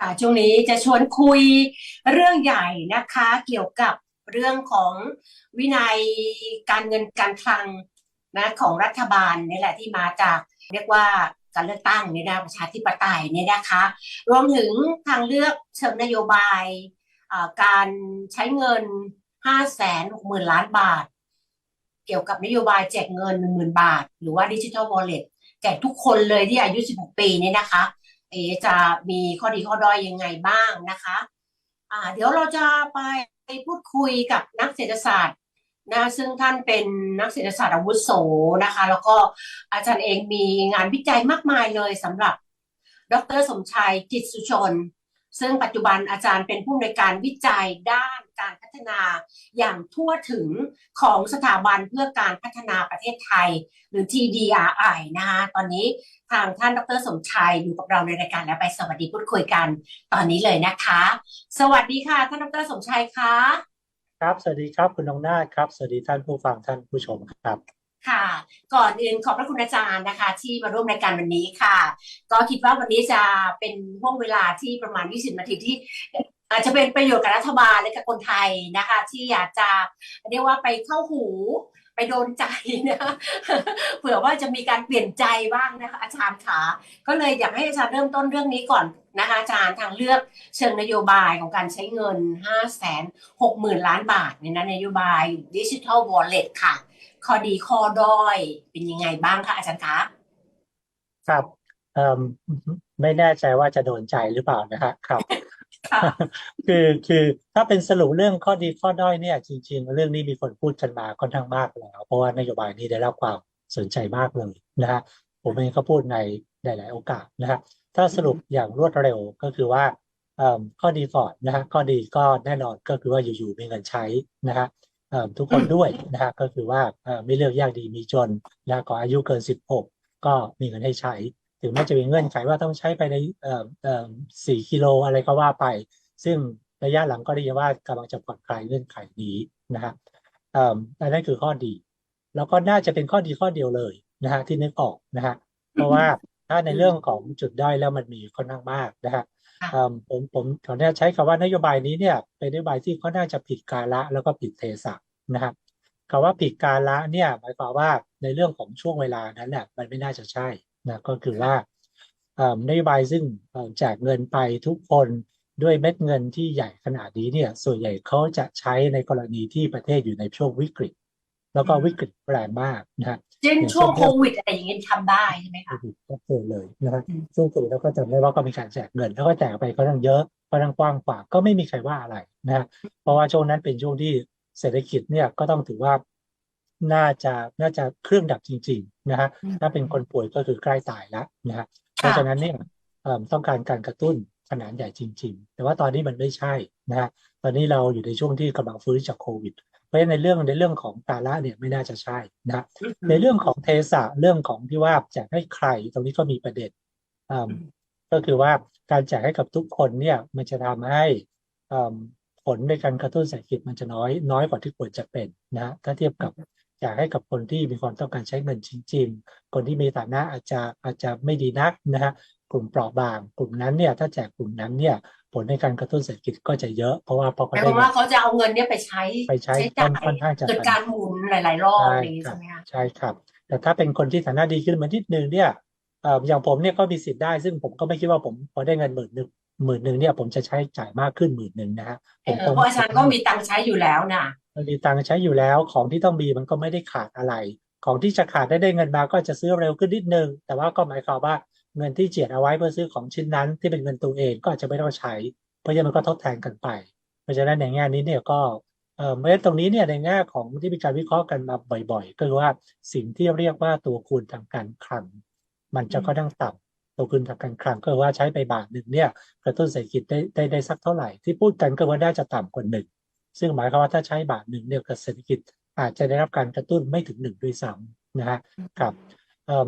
ค่ะช่วงนี้จะชวนคุยเรื่องใหญ่นะคะ เกี่ยวกับเรื่องของวินัยการเงินการคลังนะของรัฐบาลนี่แหละที่มาจากเรียกว่าการเลือกตั้งเนี่ยนะประชาธิปไตยเนี่ยนะคะ รวมถึงทางเลือกเชิงนโยบายการใช้เงิน 5 6 0 0 0 0 ล้านบาท เกี่ยวกับนโยบายแจกเงิน 10,000 บาท หรือว่าดิจิทัลวอลเล็ตแจกทุกคนเลยที่อายุ 16 ปีเนี่ยนะคะ เอจะมีข้อดีข้อด้อยยังไงบ้างนะคะอ่าเดี๋ยวเราจะไปพูดคุยกับนักเศรษฐศาสตร์นะซึ่งท่านเป็นนักเศรษฐศาสตร์อาวุโสนะคะ แล้วก็อาจารย์เองมีงานวิจัยมากมายเลยสำหรับ ดรสมชายจิตสุชน ซึ่งปัจจุบันอาจารย์เป็นผู้อำนวยการวิจัยด้านการพัฒนาอย่างทั่วถึงของสถาบันเพื่อการพัฒนาประเทศไทย หรือ TDRI นะคะตอนนี้ทางท่านดรสมชัยอยู่กับเราในรายการแล้วไปสวัสดีพูดคุยกันตอนนี้เลยนะคะ สวัสดีค่ะ ท่านดรสมชัยคะครับ สวัสดีครับคุณน้องนาครับ สวัสดีท่านผู้ฟังท่านผู้ชมครับ ค่ะ ก่อนอื่นขอบพระคุณอาจารย์นะคะ ที่มาร่วมรายการวันนี้ค่ะ ก็คิดว่าวันนี้จะเป็นห่วงเวลาที่ประมาณ 20 นาทีที่อาจจะเป็นประโยชน์กับรัฐบาลและกับคนไทยนะคะ ที่อยากจะเรียกว่าไปเข้าหูไปโดนใจนะเผื่อว่าจะมีการเปลี่ยนใจบ้างนะคะอาจารย์ขาก็เลยอยากให้อาจารย์เริ่มต้นเรื่องนี้ก่อนนะคะอาจารย์ทางเลือกเชิงนโยบายของการใช้เงิน 5 6 0 0 0 0 ล้านบาทเนี่ยนนโยบายดิจิทัลวอลเล็ตค่ะ ข้อดีข้อด้อยเป็นยังไงบ้างคะอาจารย์คะครับเอ่มไม่แน่ใจว่าจะโดนใจหรือเปล่านะฮะครับค่ะคือคือถ้าเป็นสรุปเรื่องข้อดีข้อด้อยเนี่ย จริง ๆ เรื่องนี้มีคนพูดกันมาค่อนข้างมากแล้ว เพราะว่านโยบายนี้ได้รับความสนใจมากเลยนะฮะผมเองก็พูดในหลาย ๆ โอกาสนะฮะถ้าสรุปอย่างรวดเร็วก็คือว่าเอ่มข้อดีก่อนนะฮะข้อดีก็แน่นอนก็คือว่าอยู่ๆมีเงินใช้นะฮะเอ่ม ทุกคนด้วยนะฮะก็คือว่าไม่เลือกยากดีมีจนนะขออายุเกิน 16 ก็มีเงินให้ใช้ ถึงแม้จะมีเงื่อนไขว่าต้องใช้ไปในเอ่อสี่กิโลอะไรก็ว่าไป ซึ่งระยะหลังก็ได้ยินว่ากำลังจะผ่อนคลายเงื่อนไขนี้นะฮะเอ่ออันนั้นคือข้อดี แล้วก็น่าจะเป็นข้อดีข้อเดียวเลยนะฮะที่นึกออกนะฮะเพราะว่าถ้าในเรื่องของจุดด้อยแล้วมันมีค่อนข้างมากนะฮะค่ะเอ่อ ผมผมขออนุญาตใช้คำว่านโยบายนี้เนี่ยเป็นนโยบายที่ค่อนข้างจะผิดกาละแล้วก็ผิดเทศะนะฮะคำว่าผิดกาละเนี่ยหมายความว่าในเรื่องของช่วงเวลานั้นเนี่ยมันไม่น่าจะใช่นะก็คือว่านโยบายซึ่งแจกเงินไปทุกคนด้วยเม็ดเงินที่ใหญ่ขนาดนี้เนี่ยส่วนใหญ่เขาจะใช้ในกรณีที่ประเทศอยู่ในช่วงวิกฤต แล้วก็วิกฤตแรงมากนะฮะเช่นอย่างช่วงเช่นโควิดอะไรอย่างเงี้ยทำได้ใช่ไหมโคคะวิดก็เจอเลยนะฮะอืมซึ่งสุดแล้วก็จำได้ว่าก็มีการแจกเงิน แล้วก็แจกไปค่อนข้างเยอะค่อนข้างกว้างขวางก็ไม่มีใครว่าอะไรนะฮะเพราะว่าช่วงนั้นเป็นช่วงที่เศรษฐกิจเนี่ยก็ต้องถือว่าน่าจะน่าจะเครื่องดับจริง ๆ นะฮะอืมถ้าเป็นคนป่วยก็คือใกล้ตายแล้วนะฮะเพราะฉะนั้นเนี่ยเอิ่มต้องการการกระตุ้นขนาดใหญ่จริง ๆ แต่ว่าตอนนี้มันไม่ใช่นะฮะตอนนี้เราอยู่ในช่วงที่กำลังฟื้นจากโควิด เพราะฉะนั้นในเรื่องในเรื่องของกาละเนี่ยไม่น่าจะใช่นะฮะในเรื่องของเทสะเรื่องของที่ว่าแจกให้ใครตรงนี้ก็มีประเด็นอืมก็คือว่าการแจกให้กับทุกคนเนี่ยมันจะทำให้อืมผลในการกระตุ้นเศรษฐกิจมันจะน้อยน้อยกว่าที่ควรจะเป็นนะฮะถ้าเทียบกับแจกให้กับคนที่มีความต้องการใช้เงินจริง ๆ คนที่มีฐานะอาจจะอาจจะไม่ดีนักนะฮะ กลุ่มเปราะบาง กลุ่มนั้นเนี่ยถ้าแจกกลุ่มนั้นเนี่ยผลในการกระตุ้นเศรษฐกิจก็จะเยอะเพราะว่าพอหเขามายคได้วามเงิว่านเขาจะเอาเงินเนี่ยไปใช้ไปใช้จ่ายค่อนข้างจะเกิดการหมุนหลาย ๆ รอบใช่อะไรอย่างงี้ครัใช่บไหมคะใช่ครับ แต่ถ้าเป็นคนที่ฐานะดีขึ้นมานิดนึงเนี่ยเอ่ออย่างผมเนี่ยก็มีสิทธิ์ได้ ซึ่งผมก็ไม่คิดว่าผมพอได้เงินหมื่นหนึ่งหมื่นหนึ่งเนี่ยผมจะใช้จ่ายมากขึ้นหมื่นหนึ่งนะฮะเอผมอคงเพราะอาจารย์ก็มีตังค์ใช้อยู่แล้วน่ะมันมีตังค์ใช้อยู่แล้วของที่ต้องมีมันก็ไม่ได้ขาดอะไร ของที่จะขาดได้ได้เงินมาก็จะซื้อเร็วขึ้นนิดนึงแต่ว่าก็หมายความว่า เงินที่เจียดเอาไว้เพื่อซื้อของชิ้นนั้นที่เป็นเงินตัวเองก็อาจจะไม่ต้องใช้ เพราะฉะนั้นมันก็ทดแทนกันไป เพราะฉะนั้นในแง่นี้เนี่ยก็เออเมื่อตรงนี้เนี่ยในแง่ของที่มีการวิเคราะห์กันมาบ่อย ๆ ก็คือว่าสิ่งที่เรียกว่าตัวคูณทางการคลังมันจะอืมค่องต่ำตัวคูณทางการคลังก็คือว่าใช้ไปบาทหนึ่งเนี่ยกระตุ้นเศรษฐกิจได้ได้ได้สักเท่าไหร่ ที่พูดกันก็ว่าน่าจะต่ำกว่าหนึ่งซึ่งหมายความว่าถ้าใช้บาทหนึ่งเนี่ยเศรษฐกิจอาจจะได้รับการกระตุ้นไม่ถึงหนึ่งด้วยซ้ำนะฮะครับ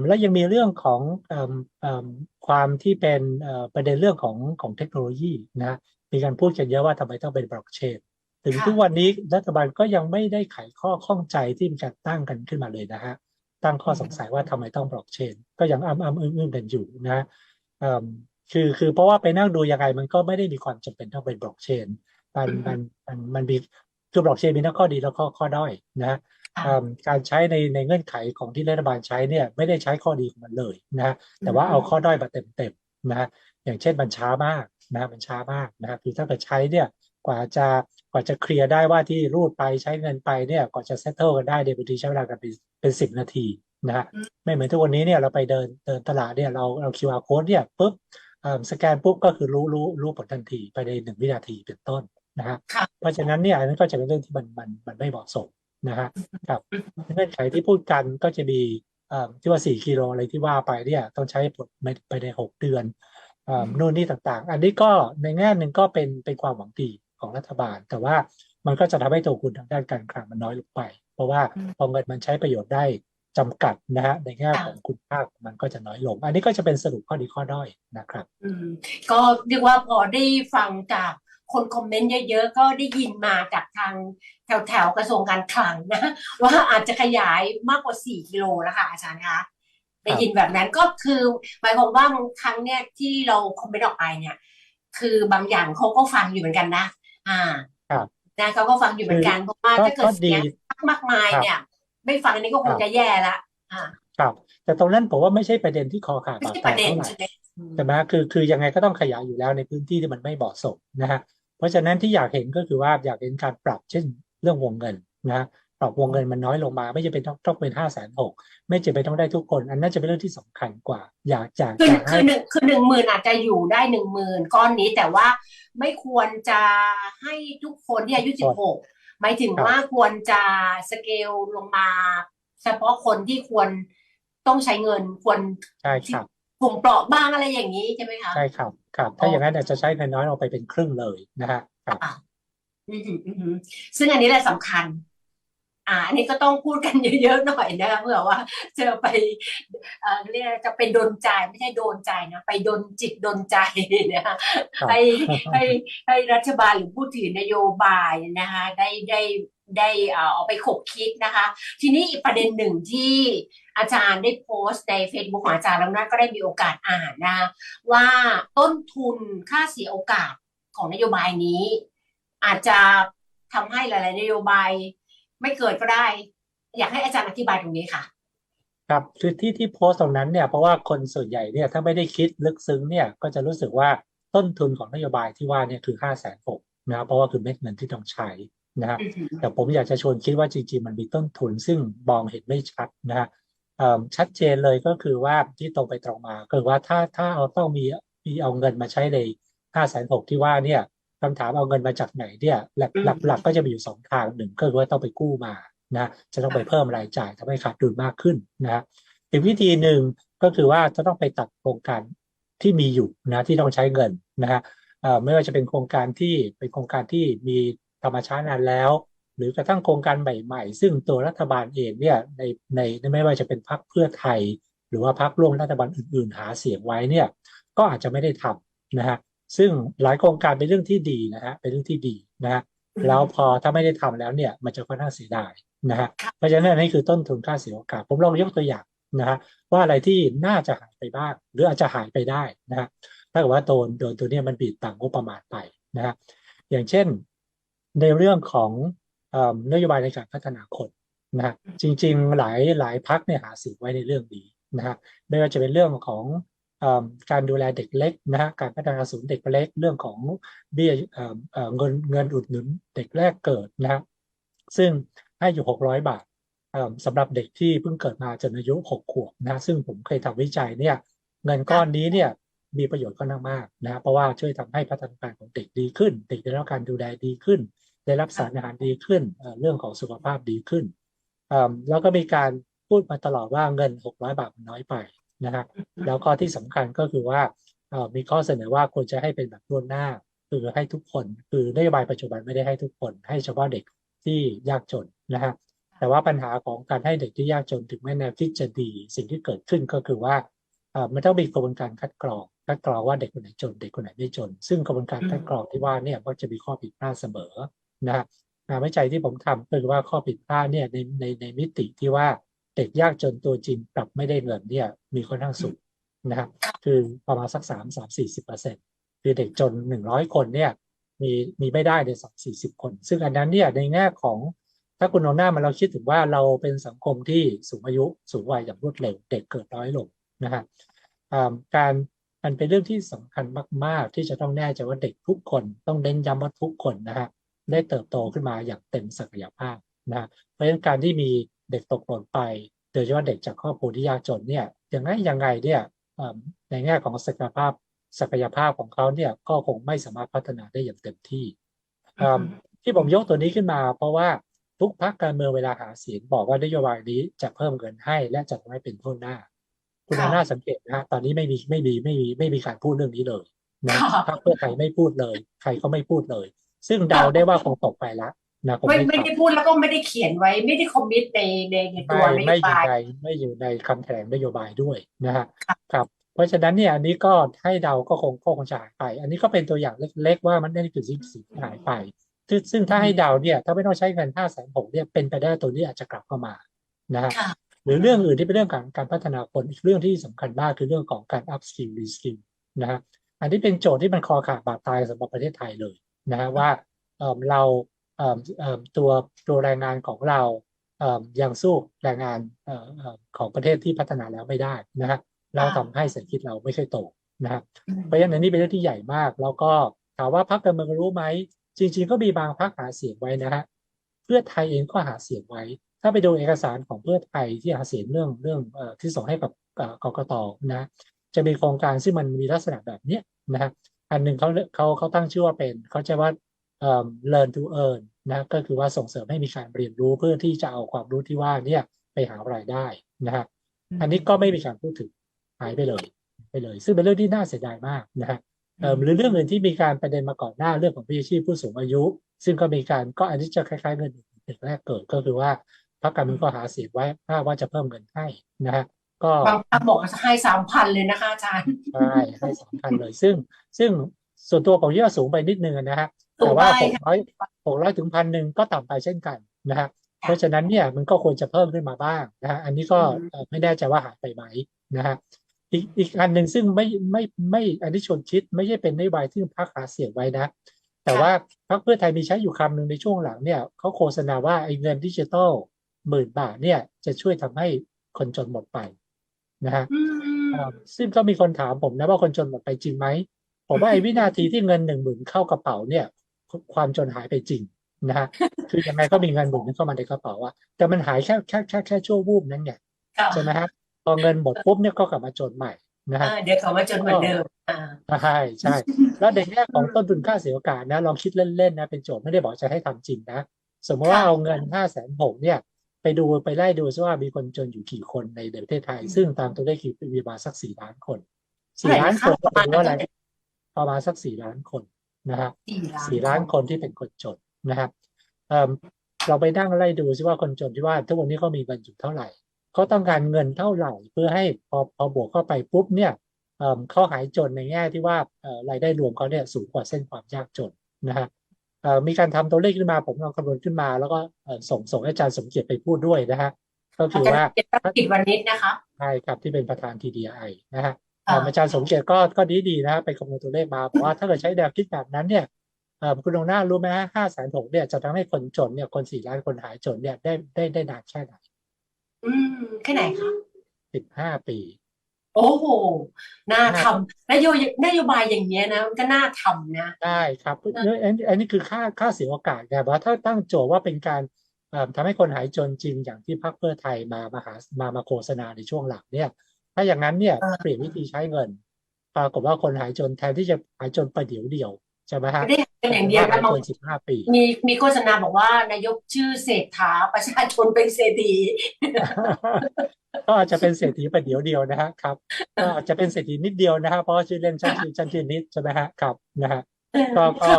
แล้วยังมีเรื่องของเอิ่มเอิ่มความที่เป็นเอ่อประเด็นเรื่องของของเทคโนโลยีนะมีการพูดกันเยอะว่าทำไมต้องเป็นบล็อกเชนถึงค่ะทุกวันนี้รัฐบาลก็ยังไม่ได้ไขข้อข้องใจที่มีการตั้งกันขึ้นมาเลยนะฮะตั้งข้อสงสัยว่าทำไมต้องบล็อกเชนก็ยังอ้ำอ้ำอึ้งอึ้งกันอยู่นะเอิ่มคือคือเพราะว่าไปนั่งดูยังไงมันก็ไม่ได้มีความจำเป็นต้องเป็นบล็อกเชนมันอืมมันมันมันมีคือบล็อกเชนมีทั้งข้อดีแล้วก็ข้อด้อยนะค่ะเอิ่ม การใช้ในในเงื่อนไขของที่รัฐบาลใช้เนี่ยไม่ได้ใช้ข้อดีของมันเลยนะฮะแต่ว่าเอาข้อด้อยมาเต็มๆนะฮะอย่างเช่นมันช้ามากนะมันช้ามากนะฮะคือถ้าเกิดใช้เนี่ยกว่าจะกว่าจะเคลียร์ได้ว่าที่รูดไปใช้เงินไปเนี่ยกว่าจะเซตเทิลกันได้เนี่ยบางทีใช้เวลากันเป็นเป็นสิบนาทีนะฮะอืมไม่เหมือนทุกวันนี้เนี่ยเราไปเดินเดินตลาดเนี่ยเราเรา QR code เนี่ยปุ๊บเอิ่มสแกนปุ๊บก็คือรู้รู้รู้ผลทันทีภายในหนึ่งวินาทีเป็นต้นนะฮะค่ะเพราะฉะนั้นเนี่ยอันนั้นก็จะเป็นเรื่องที่มันมันมันไม่เหมาะสม นะฮะครับเงื่อนไขที่พูดกันก็จะมีเอ่อที่ว่าสี่กิโลอะไรที่ว่าไปเนี่ยต้องใช้ผลไปในหกเดือนเอ่อนู่นนี่ต่างๆ อันนี้ก็ในแง่หนึ่งก็เป็นเป็นความหวังดีของรัฐบาล แต่ว่ามันก็จะทำให้ตัวคุณทางด้านการคลังมันน้อยลงไป เพราะว่าอืมพอเงินมันใช้ประโยชน์ได้จำกัดนะฮะในแง่ค่ะของคุณภาพมันก็จะน้อยลง อันนี้ก็จะเป็นสรุปข้อดีข้อด้อยนะครับอืมก็เรียกว่าพอได้ฟังจาก คนคอมเมนต์เยอะๆ ก็ได้ยินมาจากทางแถวแถวๆกระทรวงการคลังนะว่าอาจจะขยายมากกว่าสี่กิโลแล้วค่ะอาจารย์คะได้ยินแบบนั้นก็คือหมายความว่าบางครั้งเนี่ยที่เราคอมเมนต์ออกไปเนี่ย คือบางอย่างเขาก็ฟังอยู่เหมือนกันนะอ่าครับนะเขาก็ฟังอยู่เหมือนกันเพราะว่าก็ถ้าเกิดก็ดีเสียงมากมายครับเนี่ย ไม่ฟังอันนี้ก็คงจะแย่ละอ่าครับแต่ตรงนั้นผมว่าไม่ใช่ประเด็นที่คอขาดไม่บาดใช่ปตายระเด็นเท่าไหร่ใช่ไหมอืมใช่ไหมคือคือยังไงก็ต้องขยายอยู่แล้วในพื้นที่ที่มันไม่เหมาะสมนะฮะ เพราะฉะนั้นที่อยากเห็นก็คือว่าอยากเห็นการปรับเช่นเรื่องวงเงินนะฮะปรับวงเงินมันน้อยลงมา ไม่จำเป็นต้องต้องเป็นห้าแสนหกไม่จำเป็นต้องได้ทุกคน อันนั้นจะเป็นเรื่องที่สำคัญกว่า อยากอยากคืออยากคืให้อหนึ่งคือหนึ่งหมื่นอาจจะอยู่ได้หนึ่งหมื่นก้อนนี้แต่ว่าไม่ควรจะให้ทุกคนที่อายุสิบหกหมายถึงครับว่าควรจะสเกลลงมา เฉพาะคนที่ควรต้องใช้เงินควรใช่ครับ กลุ่มเปราะบางอะไรอย่างนี้ใช่ไหมคะ ใช่ครับครับ ถ้าอย่างนั้นอาจจะใช้เงินน้อยลงไปเป็นครึ่งเลยนะฮะครับอะอืมอืมอืมซึ่งอันนี้แหละสำคัญ อ่า อันนี้ก็ต้องพูดกันเยอะๆหน่อยนะคะเผื่อว่าจะไปเอ่อเรียกอะไรจะไปดนใจไม่ใช่โดนใจนะไปดนจิตดนใจนะคะครับให้ให้ให้รัฐบาลหรือผู้ถือนโยบายนะคะได้ได้ได้เอ่อเอาไปขบคิดนะคะ ทีนี้อีกประเด็นหนึ่งที่ อาจารย์ได้โพสต์ใน Facebook ของอาจารย์แล้วนัทก็ได้มีโอกาสอ่านนะคะว่าต้นทุนค่าเสียโอกาสของนโยบายนี้ อาจจะทำให้หลาย ๆ นโยบายไม่เกิดก็ได้ อยากให้อาจารย์อธิบายตรงนี้ค่ะ ครับคือที่ที่โพสต์ตรงนั้นเนี่ยเพราะว่าคนส่วนใหญ่เนี่ยถ้าไม่ได้คิดลึกซึ้งเนี่ยก็จะรู้สึกว่าต้นทุนของนโยบายที่ว่าเนี่ยคือห้าแสนหกนะครับเพราะว่าคือเม็ดเงินที่ต้องใช้นะครับอือหือแต่ผมอยากจะชวนคิดว่าจริง ๆ มันมีต้นทุนซึ่งมองเห็นไม่ชัดนะฮะเอิ่ม ชัดเจนเลยก็คือว่าที่ตรงไปตรงมาก็คือว่าถ้าถ้าเอาต้องมีมีเอาเงินมาใช้ในห้าแสนหกที่ว่าเนี่ยคำถามเอาเงินมาจากไหนเนี่ยหลักหลักหลักก็จะมีอยู่สองทางหนึ่งก็คือว่าต้องไปกู้มานะจะต้องไปเพิ่มรายจ่ายทำให้ขาดดุลมากขึ้นนะฮะอีกวิธีหนึ่งก็คือว่าจะต้องไปตัดโครงการที่มีอยู่นะที่ต้องใช้เงินนะฮะเอ่อไม่ว่าจะเป็นโครงการที่เป็นโครงการที่มีธรรมชาตินานแล้ว หรือกระทั่งโครงการใหม่ๆ ซึ่งตัวรัฐบาลเองเนี่ยในในในไม่ว่าจะเป็นพรรคเพื่อไทย หรือว่าพรรคร่วมรัฐบาลอื่น ๆ หาเสียงไว้เนี่ยก็อาจจะไม่ได้ทำนะฮะซึ่งหลายโครงการเป็นเรื่องที่ดีนะฮะเป็นเรื่องที่ดีนะฮะแล้วพอถ้าไม่ได้ทำแล้วเนี่ยมันจะค่อนข้างเสียดายนะฮะค่ะเพราะฉะนั้นอันนี้คือต้นทุนค่าเสียโอกาสผมลองยกตัวอย่างนะฮะว่าอะไรที่น่าจะหายไปบ้าง หรืออาจจะหายไปได้นะฮะถ้าเกิดว่าโดนโดนตัวเนี้ยมันบีบต่างงบประมาณไปนะฮะอย่างเช่นในเรื่องของเอ่อ นโยบายในการพัฒนาคนนะฮะจริง ๆ หลายหลายพักเนี่ยหาเสียงไว้ในเรื่องนี้นะฮะไม่ว่าจะเป็นเรื่องของอการดูแลเด็กเล็กนะฮะการพัฒนาศูนย์เด็กเล็กเรื่องของเบี้ยเงินเงินอุดหนุนเด็กแรกเกิดนะฮะซึ่งให้อยู่ 600 บาทสำหรับเด็กที่เพิ่งเกิดมาจนอายุ 6 ขวบนะซึ่งผมเคยทำวิจัยเนี่ยเงินก้อนนี้เนี่ยมีประโยชน์ค่อนข้างมากนะฮะเพราะว่าช่วยทำให้พัฒนาการของเด็กดีขึ้น เด็กได้รับการดูแลดีขึ้น ได้รับสารอาหารดีขึ้น เรื่องของสุขภาพดีขึ้น แล้วก็มีการพูดมาตลอดว่าเงิน 600 บาทมันน้อยไปนะฮะแล้วก็ที่สำคัญก็คือว่ามีข้อเสนอว่าควรจะให้เป็นแบบล่วงหน้า คือให้ทุกคน คือนโยบายปัจจุบันไม่ได้ให้ทุกคน ให้เฉพาะเด็กที่ยากจนนะฮะแต่ว่าปัญหาของการให้เด็กที่ยากจนถึงแม้แนวคิดจะดี สิ่งที่เกิดขึ้นก็คือว่าเอ่อมันต้องมีกระบวนการคัดกรอง คัดกรองว่าเด็กคนไหนจน เด็กคนไหนไม่จน ซึ่งกระบวนการคัดกรองที่ว่าเนี่ยก็จะมีข้อผิดพลาดเสมอ นะงานวิจัยที่ผมทำก็คือว่าข้อผิดพลาดเนี่ยในในในมิติที่ว่าเด็กยากจนตัวจริงปรับไม่ได้เงินเนี่ยมีค่อนข้างสูงนะครับคือประมาณสักสามสามสี่สิบเปอร์เซ็นต์คือเด็กจนหนึ่งร้อยคนเนี่ยมีมีไม่ได้ในสองสี่สิบคน ซึ่งอันนั้นเนี่ยในแง่ของถ้าคุณโนหน้ามันเราคิดถึงว่าเราเป็นสังคมที่สูงอายุสูงวัยอย่างรวดเร็วเด็กเกิดน้อยลงนะฮะอ่าการมันเป็นเรื่องที่สำคัญมาก ๆ ที่จะต้องแน่ใจว่าเด็กทุกคนต้องเน้นย้ำว่าทุกคนนะฮะ ได้เติบโตขึ้นมาอย่างเต็มศักยภาพนะฮะเพราะฉะนั้นการที่มีเด็กตกหล่นไปโดยเฉพาะเด็กจากครอบครัวที่ยากจนเนี่ยยังไงยังไงเนี่ยเอ่อในแง่ของศักยภาพศักยภาพของเขาเนี่ยก็คงไม่สามารถพัฒนาได้อย่างเต็มที่เอิ่มที่ผมยกตัวนี้ขึ้นมา เพราะว่าทุกพรรคการเมืองเวลาหาเสียงบอกว่านโยบายนี้จะเพิ่มเงินให้และจะทำให้เป็นโทษหน้า คุณค่ะน่าสังเกตนะฮะตอนนี้ไม่มีไม่มีไม่มีไม่มีการพูดเรื่องนี้เลยนะค่ะพรรคเพื่อไทยไม่พูดเลย ใครก็ไม่พูดเลย ซึ่งเดาได้ว่าคงตกไปละนะคงไม่ไม่ไม่ทำได้พูดแล้วก็ไม่ได้เขียนไว้ ไม่ได้คอมมิตในในในตัไม่วนโยไม่อยู่บาย ในไม่อยู่ในคำแถลงนโยบายด้วยนะฮะค่ะครับ เพราะฉะนั้นเนี่ยอันนี้ก็ให้เดาก็คงก็คงจะหายไป อันนี้ก็เป็นตัวอย่างเล็กๆว่ามันนี่คือสิ่งที่หายไปซึ่งซึ่งถ้าให้เดาเนี่ยถ้าไม่ต้องใช้เงินห้าแสนหกเนี่ยเป็นไปได้ตัวนี้อาจจะกลับเข้ามานะฮะ ค่ะ หรือเรื่องอื่นที่เป็นเรื่องของการพัฒนาคนอีกเรื่องที่สำคัญมากคือเรื่องของการ up skill re skill นะฮะอันนี้เป็นโจทย์ที่มันคอขาดบาดตายสำหรับประเทศไทยเลย นะฮะว่าเอ่อเราเอ่อเอ่อตัวตัวแรงงานของเราเอ่อยังสู้แรงงานเอ่อเอ่อของประเทศที่พัฒนาแล้วไม่ได้นะฮะเราทำให้เศรษฐกิจเราไม่ค่อยโตนะฮะเพราะฉะนั้นอันนี้เป็นเรื่องที่ใหญ่มาก แล้วก็ถามว่าพรรคการเมืองรู้ไหมจริง ๆ ก็มีบางพรรคหาเสียงไว้นะฮะเพื่อไทยเองก็หาเสียงไว้ ถ้าไปดูเอกสารของเพื่อไทยที่หาเสียงเรื่องเรื่องเอ่อที่ส่งให้กับเอ่อกกตนะ จะมีโครงการซึ่งมันมีลักษณะแบบเนี้ยนะฮะ อันหนึ่งเขาเขาเขาตั้งชื่อว่าเป็นเขาจะว่าเอ่อ learn to earn นะก็คือว่าส่งเสริมให้มีการเรียนรู้เพื่อที่จะเอาความรู้ที่ว่าเนี่ยไปหารายได้นะฮะอันนี้ก็ไม่มีการพูดถึงหายไปเลยไปเลย ซึ่งเป็นเรื่องที่น่าเสียดายมากนะฮะเอ่อหรือเรื่องอื่นที่มีการประเด็นมาก่อนหน้าเรื่องของวิชาชีพผู้สูงอายุ ซึ่งก็มีการก็อันนี้จะคล้ายๆเงินเด็กแรกเกิดก็คือว่าพรรคการเมืองก็หาเสียงไว้ว่าจะเพิ่มเงินให้นะฮะ ก็บางพรรคบอกให้สามพันเลยนะคะอาจารย์ใช่ให้สำคัญเลย ซึ่งซึ่งส่วนตัวผมคิดว่าสูงไปนิดนึงนะฮะสูแต่งว่าไปหกร้อยหกร้อยถึงพันหนึ่งก็ต่ำไปเช่นกันนะฮะเพราะฉะนั้นเนี่ยมันก็ควรจะเพิ่มขึ้นมาบ้างนะฮะอันนี้ก็อืมเอ่อไม่แน่ใจว่าหายไปไหมนะฮะอีกอีกอันหนึ่งซึ่งไม่ไม่ไม่อันที่ชวนคิดไม่ใช่เป็นนโยบายที่พรรคหาเสียงไว้นะ แต่ว่าพรรคเพื่อไทยมีใช้อยู่คำหนึ่งในช่วงหลังเนี่ยเขาโฆษณาว่าไอ้เงินดิจิตอลหมื่นบาทเนี่ยจะช่วยทำให้คนจนหมดไป นะฮะอืมอ่าซึ่งก็มีคนถามผมนะว่าคนจนหมดไปจริงไหมผมว่าไอ้วินาทีที่เงินหนึ่งหมื่นเข้ากระเป๋าเนี่ย ความจนหายไปจริงนะฮะคือยังไงก็มีเงินหมื่นนึงเข้ามาในกระเป๋าอะแต่มันหายแค่แค่แค่แค่ชั่ววูบนั้นไงค่ะใช่ไหมฮะพอเงินหมดปุ๊บเนี่ยก็กลับมาจนใหม่นะฮะอ่าเดี๋ยวเขามาจนเหมือนเดิมอ่าใช่ใช่ แล้วในแง่ของต้นทุนค่าเสียโอกาสนะลองคิดเล่นๆนะเป็นโจทย์ไม่ได้บอกจะให้ทำจริงนะสมมติว่าค่ะเอาเงินห้าแสนหกเนี่ย ไปดูไปไล่ดูซิว่ามีคนจนอยู่กี่คนในประเทศไทย ซึ่งตามตัวเลขคือมีประมาณสักสี่ล้านคนสี่ล้านคนเท่าไหร่ก็นะคะเป็นว่าอะไรประมาณสักสี่ล้านคนนะฮะสี่ล้านสี่ล้านคนที่เป็นคนจนนะครับเอ่อเราไปนั่งไล่ดูซิว่าคนจนที่ว่าทุกวันนี้เขามีเงินอยู่เท่าไหร่เขาต้องการเงินเท่าไหร่เพื่อให้พอพอบวกเข้าไปปุ๊บเนี่ยเอ่อเขาหายจนในแง่ที่ว่าเอ่อรายได้รวมเขาเนี่ยสูงกว่าเส้นความยากจนนะฮะเอ่อ มีการทำตัวเลขขึ้นมา ผมลองคำนวณขึ้นมา แล้วก็เอ่อส่งส่งให้อาจารย์สมเกียรติไปพูดด้วยนะฮะก็อาคือจารว่าย์เจตกิจวันนิดนะคะใช่ครับที่เป็นประธาน TDI นะฮะอ่าเอ่ออาจารย์สมเกียรติก็ก็ดีดีนะฮะไปคำนวณตัวเลขมาบอกว่าถ้าเกิดใช้แนวคิดแบบนั้นเนี่ยเอ่อคุณลงหน้ารู้ไหมฮะห้าแสนหกเนี่ยจะทำให้คนจนเนี่ยคนสี่ล้านคนหายจนเนี่ยได้ได้ได้นานแค่ไหนอืมแค่ไหนคะสิบห้าปี โอ้โห น่าทำนโยนโยบายอย่างเงี้ยนะมันก็น่าทำนะ ได้ครับเอ้ยอันนี้อันนี้คือค่าค่าเสียโอกาสไงว่าถ้าตั้งโจทย์ว่าเป็นการเอ่อทำให้คนหายจนจริงอย่างที่พรรคเพื่อไทยมามาหามามาโฆษณาในช่วงหลังเนี่ย ถ้าอย่างนั้นเนี่ยอ่าเปลี่ยนวิธีใช้เงิน ปรากฏว่าคนหายจนแทนที่จะหายจนประเดี๋ยวเดียว ใช่ไหมฮะไม่ได้เป็นอย่างเดียวหานะยบางจนสิบห้าปี มีมีโฆษณาบอกว่านายกชื่อเศรษฐาประชาชนเป็นเศรษฐี ก็อาจจะเป็นเศรษฐีประเดี๋ยวเดียวนะฮะครับก็อาจจะเป็นเศรษฐีนิดเดียวนะฮะเพราะว่าชื่อเล่นชั้นชื่อชั้นชื่อนิดใช่ไหมฮะครับนะฮะก็ก็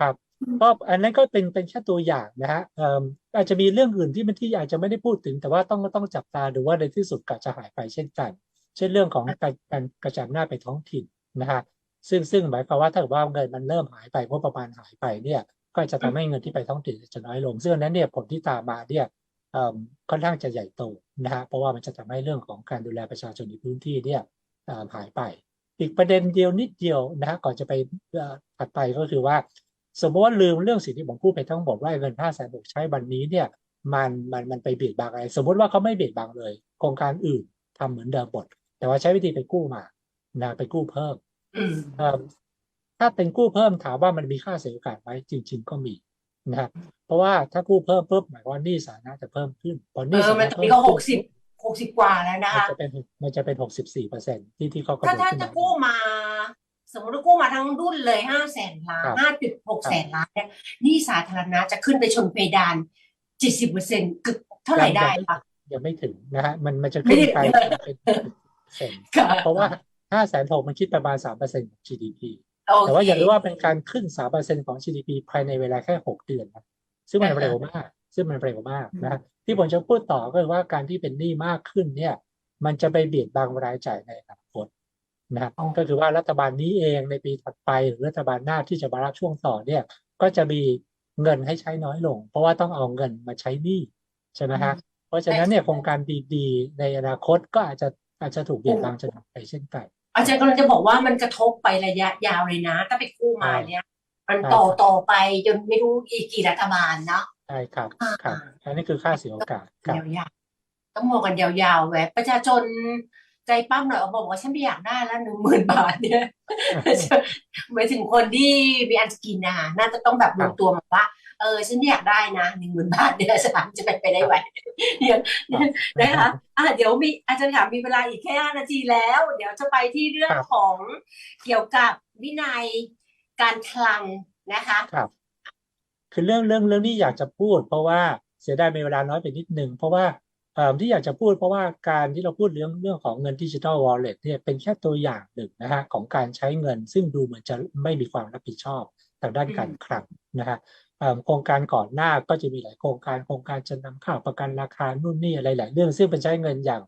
ครับก็อันนั้นก็เป็นเป็นแค่ตัวอย่างนะฮะเอ่ออาจจะมีเรื่องอื่นที่มันที่อาจจะไม่ได้พูดถึง แต่ว่าต้องต้องจับตาดูว่าในที่สุดก็จะหายไปเช่นกัน เช่นเรื่องของการการกระจายอำนาจไปท้องถิ่นนะฮะ ซึ่งซึ่งหมายความว่าถ้าเกิดว่าเงินมันเริ่มหายไปงบประมาณหายไปเนี่ยก็จะทำให้เงินที่ไปท้องถิ่นจะน้อยลง ซึ่งนั้นเนี่ยผลที่ตามมาเนี่ยค่อนข้างจะใหญ่โตนะฮะเพราะว่ามันจะทำให้เรื่องของการดูแลประชาชนในพื้นที่เนี่ยหายไป อีกประเด็นเดียวนิดเดียวนะฮะก่อนจะไปถัดไปก็คือว่า สมมติว่าลืมเรื่องสิ่งที่ผมพูดไปทั้งหมดว่าเงินห้าแสนหกใช้วันนี้เนี่ยมันมันมันไปเบียดบังอะไร สมมติว่าเขาไม่เบียดบังเลย โครงการอื่นทำเหมือนเดิมหมดแต่ว่าใช้วิธีไปกู้มานะไปกู้เพิ่ม ถ้าเป็นกู้เพิ่มถามว่ามันมีค่าเสียโอกาสไหมจริง ๆ ก็มีนะครับเพราะว่าถ้ากู้เพิ่มปุ๊บหมายความว่าหนี้สาธารณะจะเพิ่มขึ้นพอหเอนี้อสาธารมันณะตอนเพิ่นี้มก็หขึ้กสิบหกสิบกว่าแล้วนะมันคะจะเป็นมันจะเป็นหกสิบสี่เปอร์เซ็นที่ที่เขากำหถ้านดถ้าขึ้นจะมากู้มา สมมติว่ากู้มาทั้งรุ่นเลยห้าแสนล้านครับห้าจุดหกแสนล้านเนี่ยหนี่สาธารณะจะขึ้นไปชนเพดานเจ็ดสิบเปอร์เซ็นต์กึกเท่าไหร่ได้คะยังไม่ถึงนะฮะมันมันจะไม่ขึ้นถึงไปเลยเป็นเซนค่ะเพราะว่า ห้าแสนหกมันคิดประมาณสามเปอร์เซ็นต์ของ GDP โอเคแต่ว่าอย่าลืมว่าเป็นการขึ้นสามเปอร์เซ็นต์ของ GDP ภายในเวลาแค่หกเดือนนะซึ่งมันอ่าฮะเร็วมาก ซึ่งมันเร็วมากนะฮะที่ผมจะพูดต่อก็คือว่าการที่เป็นหนี้มากขึ้นเนี่ย มันจะไปเบียดบังรายจ่ายในอนาคตนะฮะก็คือว่ารัฐบาลนี้เองในปีถัดไปหรือรัฐบาลหน้าที่จะมารับช่วงต่อเนี่ย ก็จะมีเงินให้ใช้น้อยลง เพราะว่าต้องเอาเงินมาใช้หนี้ใช่ไหมฮะเพราะฉะนั้นเนี่ยโครงการดีๆ ในอนาคตก็อาจจะอาจจะถูกเบียดบังจนหายไปเช่นกัน อาจารย์กำลังจะบอกว่ามันกระทบไประยะยาวเลยนะ ถ้าไปกู้มาเนี่ย มันใช่ต่อต่อไปจนไม่รู้อีกกี่รัฐบาลเนาะใช่ครับอ่าครับอันนี้คือค่าเสียโอกาสครับยาวๆต้องมองกันยาวๆแหวประชาชนใจปั้มหน่อยเอาบอกว่าฉันไม่อยากได้แล้วหนึ่งหมื่นบาทเนี่ยหมายถึงคนที่มีอันจะกินนะคะน่าจะต้องแบบรวมตัวมาว่า เออฉันอยากได้นะหนึ่งหมื่นบาทเนี่ยสถานจะเป็นไปได้ไหมเนี่ยนะคะอะเดี๋ยวมีอาจารย์ถามมีเวลาอีกแค่ห้านาทีแล้ว เดี๋ยวจะไปที่เรื่องครับของเกี่ยวกับวินัยการคลังนะคะครับ คือเรื่องเรื่องเรื่องนี้อยากจะพูด เพราะว่าเสียดายมีเวลาน้อยไปนิดนึงเพราะว่าเอ่อที่อยากจะพูดเพราะว่าการที่เราพูดเรื่องเรื่องของเงินดิจิทัลวอลเล็ตเนี่ยเป็นแค่ตัวอย่างหนึ่งนะฮะของการใช้เงินซึ่งดูเหมือนจะไม่มีความรับผิดชอบทางด้านการคลัง นะฮะโครงการก่อนหน้าก็จะมีหลายโครงการโครงการจะนำเข้าวประกันราคานู่นนี่อะไรหลายเรื่อง ซึ่งเป็นใช้เงินอย่าง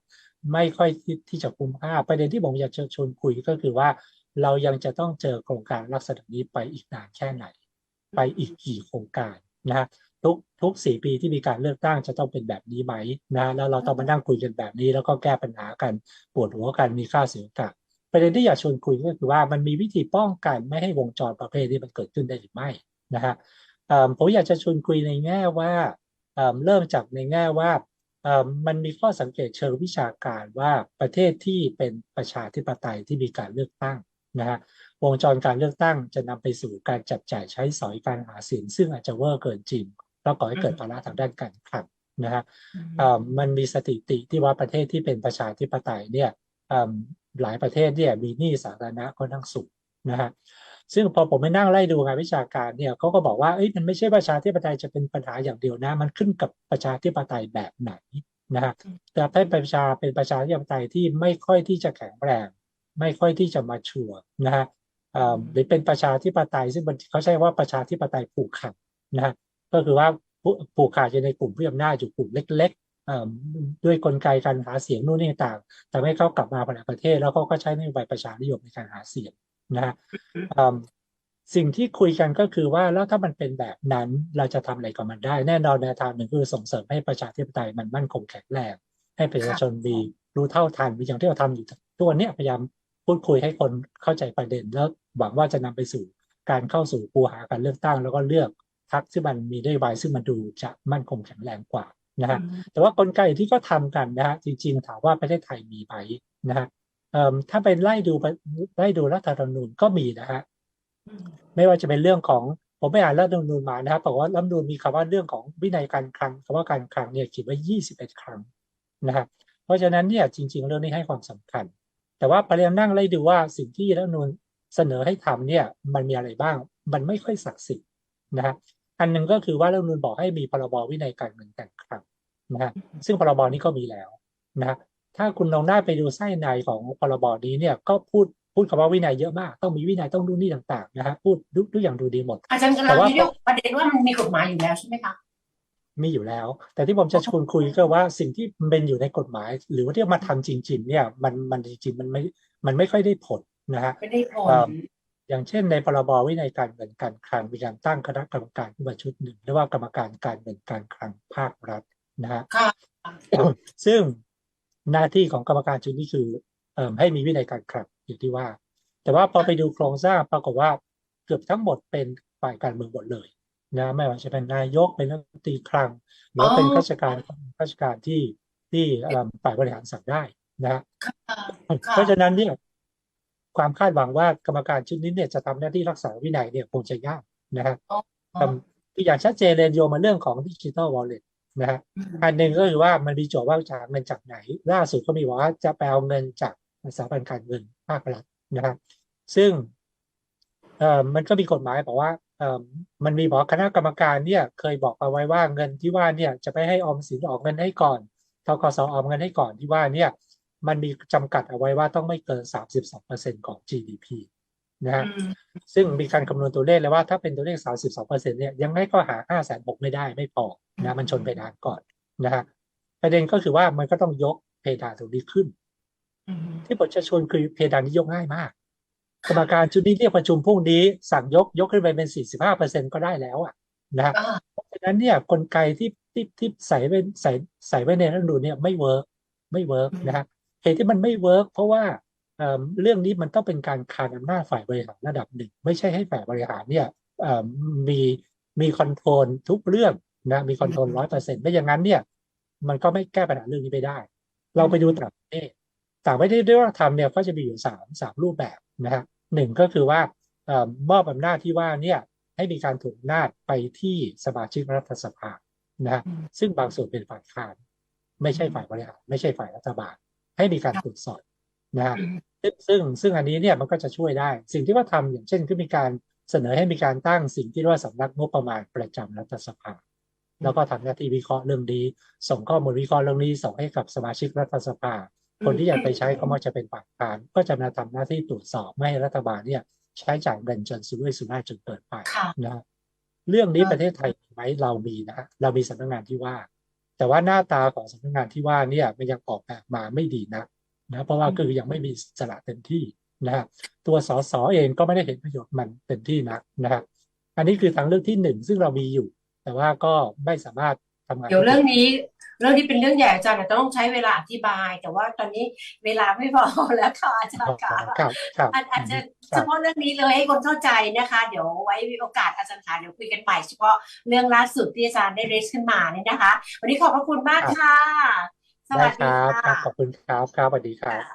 ไม่ค่อยที่ทจะคุ้มค่าประเด็นที่ผมอยากชวนคุยก็คือว่า เรายังจะต้องเจอโครงการลักษณะนี้ไปอีกนานแค่ไหน ไปอีกกี่โครงการนะฮะทุกทุกสี่ปีที่มีการเลือกตั้งจะต้องเป็นแบบนี้ไหมนะแล้วเราต้องมานั่งคุยกันแบบนี้ แล้วก็แก้ปัญหากันปวดหัวกันมีค่าเสียโอกาสประเด็นที่อยากชวนคุยก็คือว่ามันมีวิธีป้องกันไม่ให้วงจรประเภทนี้มันเกิดขึ้นได้หรือไม่ นะฮะเอิ่มผมอยากจะชวนคุยในแง่ว่าเอิ่มเริ่มจากในแง่ว่าเอิ่มมันมีข้อสังเกตเชิงวิชาการว่าประเทศที่เป็นประชาธิปไตยที่มีการเลือกตั้งนะฮะวงจรการเลือกตั้งจะนำไปสู่การจับจ่ายใช้สอยการหาเสียงซึ่งอาจจะเวอร์เกินจริงแล้วก่อให้เกิดภาระทางด้านการคลังนะฮะเอ่อมันมีสถิติที่ว่าประเทศที่เป็นประชาธิปไตยเนี่ยเอิ่มหลายประเทศเนี่ยมีหนี้สาธารณะค่อนข้างสูงนะฮะ ซึ่งพอผมไปนั่งไล่ดูงานวิชาการเนี่ยเขาก็บอกว่าเอ้ยมันไม่ใช่ประชาธิปไตยจะเป็นปัญหาอย่างเดียวนะ มันขึ้นกับประชาธิปไตยแบบไหนนะฮะแต่ถ้าเป็นประชาเป็นประชาธิปไตยที่ไม่ค่อยที่จะแข็งแรง ไม่ค่อยที่จะมาชัวนะฮะหรือเป็นประชาธิปไตยซึ่งเขาใช้ว่าประชาธิปไตยผูกขาดนะฮะก็คือว่าผูกขาดอยู่ในกลุ่มผู้อำนาจอยู่กลุ่มเล็กๆด้วยกลไกการหาเสียงนู่นนี่ต่างทำให้เขากลับมาภายในประเทศ แล้วเขาก็ใช้นโยบายประชานิยมในการหาเสียง นะฮะเอิ่มสิ่งที่คุยกันก็คือว่าแล้วถ้ามันเป็นแบบนั้นเราจะทำอะไรกับมันได้ แน่นอนแนวทางหนึ่งคือส่งเสริมให้ประชาธิปไตยมันมั่นคงแข็งแรงให้ประชาชนมีรู้เท่าทันอย่างที่เราทำอยู่ทุกวันเนี้ยพยายามพูดคุยให้คนเข้าใจประเด็น แล้วหวังว่าจะนำไปสู่การเข้าสู่คูหาการเลือกตั้ง แล้วก็เลือกพรรคที่มันมีนโยบายซึ่งมันดูจะมั่นคงแข็งแรงกว่านะฮะแต่ว่ากลไกที่ก็ทำกันนะฮะจริงๆถามว่าประเทศไทยมีไหมนะฮะเอิ่ม ถ้าเป็นไล่ดูไล่ดูรัฐธรรมนูญก็มีนะฮะไม่ว่าจะเป็นเรื่องของผมไปอ่านรัฐธรรมนูญมานะครับบอกว่ารัฐธรรมนูญมีคำว่าเรื่องของวินัยการคลังคำว่าการคลังเนี่ยเขียนไว้21ครั้งนะครับ เพราะฉะนั้นเนี่ยจริง ๆ เรื่องนี้ให้ความสำคัญ แต่ว่าพยายามนั่งไล่ดูว่าสิ่งที่รัฐธรรมนูญเสนอให้ทำเนี่ยมันมีอะไรบ้าง มันไม่ค่อยศักดิ์สิทธิ์นะฮะอันหนึ่งก็คือว่ารัฐธรรมนูญบอกให้มีพรบวินัยการเงินการคลังนะฮะซึ่งพรบนี้ก็มีแล้วนะฮะ ถ้าคุณลองหน้าไปดูไส้ในของพรบนี้เนี่ยก็พูดพูดคำว่าวินัยเยอะมาก ต้องมีวินัยต้องดูนี่ต่างๆนะฮะพูดทุกทุกอย่างดูดีหมด อาจารย์กำลัแต่งว่ามีเรื่องประเด็นว่ามันมีกฎหมายอยู่แล้วใช่ไหมคะมีอยู่แล้ว แต่ที่ผมจะชวนคุยก็ว่าสิ่งที่เป็นอยู่ในกฎหมาย หรือว่าที่เอามาทำจริง ๆ เนี่ยมันมันจริงๆมันไม่มันไม่ค่อยได้ผลนะฮะไม่ได้ผลเอ่ออย่างเช่นในพรบวินัยการเงินการคลังมีการตั้งคณะกรรมการขึ้นมาชุดหนึ่งเรียกว่ากรรมการการเงินการคลังภาครัฐนะฮะค่ะซึ่ง หน้าที่ของกรรมการชุดนี้คือเอ่อให้มีวินัยการคลังอย่างที่ว่า แต่ว่าพอไปดูโครงสร้างปรากฏว่าเกือบทั้งหมดเป็นฝ่ายการเมืองหมดเลยนะไม่ว่าจะเป็นนายกเป็นรัฐมนตรีคลังหรือว่าเป็นอ๋อข้าราชการข้าราชการที่ที่เอิ่มฝ่ายบริหารสั่งได้นะฮะค่ะเพราะฉะนั้นเนี่ยความคาดหวังว่ากรรมการชุดนี้เนี่ยจะทำหน้าที่รักษาวินัยเนี่ยคงจะยากนะฮะอ๋อทำที่อย่างชัดเจนเลยโยงมาเรื่องของดิจิ t a ลวอลเล็ต นะฮะอืมอันหนึ่งก็คือว่ามันมีโจทย์ว่าจะหาเงินจากไหน ล่าสุดก็มีบอกว่าจะไปเอาเงินจากสถาบันการเงินภาครัฐนะครับ ซึ่งเอ่อมันก็มีกฎหมายบอกว่าเอ่อมันมีบอกว่าคณะกรรมการเนี่ยเคยบอกเอาไว้ว่าเงินที่ว่าเนี่ยจะไปให้ออมสินออกเงินให้ก่อนทกสออมเงินให้ก่อนที่ว่าเนี่ยมันมีจำกัดเอาไว้ว่าต้องไม่เกิน 32%ของ GDP นะฮะอืมซึ่งมีการคำนวณตัวเลขเลยว่าถ้าเป็นตัวเลข 32%เนี่ยยังไงก็หา5 6 0 0ไม่ได้ไม่พอนะมันชนเพดานก่อนนะฮะประเด็นก็คือว่ามันก็ต้องยกเพดานตรงนี้ขึ้นอืมที่ผมจะชวนคือเพดานนี้ยกง่ายมากกรรมการชุดนี้เรียกประชุมพรุ่งนี้สั่งยกยกขึ้นไปเป็น 45%ก็ได้แล้วอะนะฮะอ่าเพราะฉะนั้นเนี่ยกลไกที่ที่ที่ใส่ไว้ใส่ใส่ไว้ในรัฐธรรมนูญเนี่ยไม่เวิร์กไม่เวิร์กนะฮะเหตุที่มันไม่เวิร์กเพราะว่า เอ่อเรื่องนี้มันต้องเป็นการคานอำนาจฝ่ายบริหารระดับหนึ่ง ไม่ใช่ให้ฝ่ายบริหารเนี่ยเอ่อมีมีคอนโทรลทุกเรื่องนะมีคอนโทรลร้อยเปอร์เซ็นต์ไม่อย่างนั้นเนี่ย มันก็ไม่แก้ปัญหาเรื่องนี้ไม่ได้ เราไปดูต่างประเทศต่างประเทศที่ว่าทำเนี่ยก็จะมีอยู่สามสามรูปแบบนะฮะหนึ่งก็คือว่าเอ่อมอบอำนาจที่ว่าเนี่ยให้มีการถูกอำนาจไปที่สมาชิกรัฐสภานะฮะอืมซึ่งบางส่วนเป็นฝ่ายค้านไม่ใช่ฝ่ายบริหารไม่ใช่ฝ่ายรัฐบาล ให้มีการตรวจสอบ นะฮะอืมซึ่งซึ่งซึ่งอันนี้เนี่ยมันก็จะช่วยได้ สิ่งที่ว่าทำอย่างเช่นคือมีการเสนอให้มีการตั้งสิ่งที่เรียกว่าสำนักงบประมาณประจำรัฐสภา แล้วก็ทำหน้าที่วิเคราะห์เรื่องนี้ส่งข้อมูลวิเคราะห์เรื่องนี้ส่งให้กับสมาชิกรัฐสภา คนที่อยากไปใช้ก็มักจะเป็นฝ่ายค้านก็จะมาทำหน้าที่ตรวจสอบไม่ให้รัฐบาลเนี่ยใช้จ่ายเงินจนสุรุ่ยสุร่ายจนเกินไปค่ะนะฮะเรื่องนี้อ่าประเทศไทยมีไหมเรามีนะฮะเรามีสำนักงานที่ว่า แต่ว่าหน้าตาของสำนักงานที่ว่าเนี่ยมันยังออกแบบมาไม่ดีนัก นะเพราะว่าคือยังไม่มีอิสระเต็มที่นะฮะตัวสสเองก็ไม่ได้เห็นประโยชน์มันเต็มที่นักนะครับอันนี้คือทางเลือกที่หนึ่งซึ่งเรามีอยู่ แต่ว่าก็ไม่สามารถทำงานเดี๋ยวเรื่องนี้ เรื่องนี้เป็นเรื่องใหญ่อาจารย์อาจจะต้องใช้เวลาอธิบาย แต่ว่าตอนนี้เวลาไม่พอแล้วค่ะอาจารย์ค่ะครับครับอาจอาจจะคเฉรับพาะเรื่องนี้เลยให้คนเข้าใจนะคะ เดี๋ยวไว้มีโอกาสอาจารย์ค่ะเดี๋ยวคุยกันใหม่เฉพาะเรื่องล่าสุดที่อาจารย์ได้เรสขึ้นมาเนี่ยนะคะ วันนี้ขอบพระคุณมากค่ะ สวัสได้ดีครับครัค่ะ ขอบคุณครับ ครับสวัสดีครับ